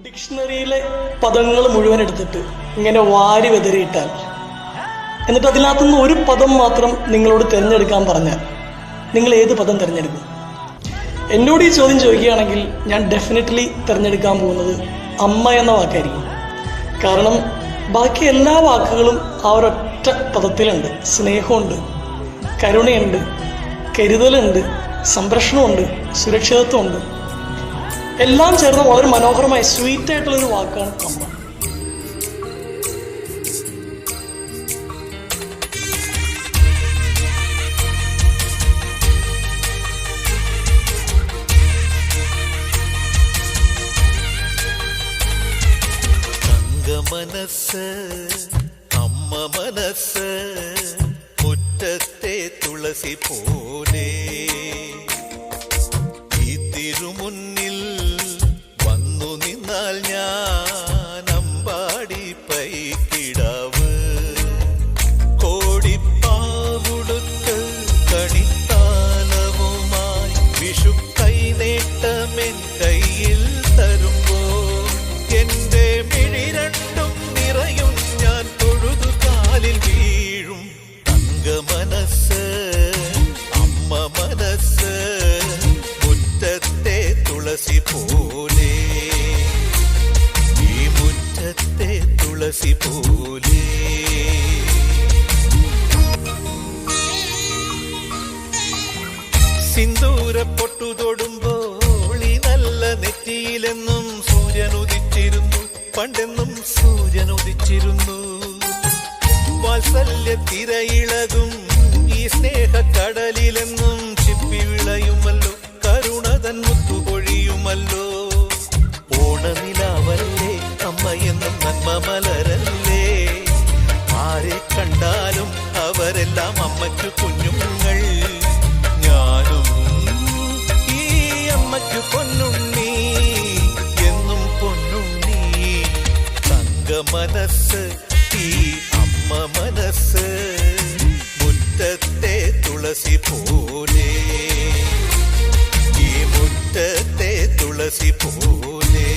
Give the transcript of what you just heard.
ഡിക്ഷണറിയിലെ പദങ്ങൾ മുഴുവൻ എടുത്തിട്ട് ഇങ്ങനെ വാരി വെതറിയിട്ടാൽ. എന്നിട്ട് അതിനകത്തുനിന്ന് ഒരു പദം മാത്രം നിങ്ങളോട് തിരഞ്ഞെടുക്കാൻ പറഞ്ഞാൽ നിങ്ങൾ ഏത് പദം തിരഞ്ഞെടുക്കും? എന്നോട് ഈ ചോദ്യം ചോദിക്കുകയാണെങ്കിൽ ഞാൻ ഡെഫിനറ്റ്ലി തിരഞ്ഞെടുക്കാൻ പോകുന്നത് അമ്മ എന്ന വാക്കായിരിക്കും. കാരണം ബാക്കി എല്ലാ വാക്കുകളും ആ ഒരൊറ്റ പദത്തിലുണ്ട്. സ്നേഹമുണ്ട് കരുണയുണ്ട് കരുതലുണ്ട് സംരക്ഷണമുണ്ട് സുരക്ഷിതത്വമുണ്ട്. എല്ലാം ചേർന്ന് വളരെ മനോഹരമായ സ്വീറ്റ് ആയിട്ടുള്ള ഒരു വാക്കാണ് അമ്മ തങ്കമനസ് അമ്മ മനസ് മുറ്റത്തെ തുളസി പോലെ. തുളസി പോലെ. സിന്ദൂര പൊട്ടു തൊടുമ്പോൾ ഈ നല്ല നെറ്റിയിലെന്നും സൂര്യൻ ഉദിച്ചിരുന്നു. പണ്ടെന്നും സൂര്യൻ ഉദിച്ചിരുന്നു. വാത്സല്യ തിരയിളകും ഈ സ്നേഹ കടലിലെന്നും ചിപ്പി വിളയുമല്ലോ. കരുണതൻ മുത്തുപൊഴിയുമല്ലോ ഓണനിലാവല്ലേ അമ്മയെന്നും നന്മ മനസ്സ് ഈ അമ്മ മനസ്സ് മുറ്റത്തെ തുളസി പോലെ ഈ മുറ്റത്തെ തുളസി പോലെ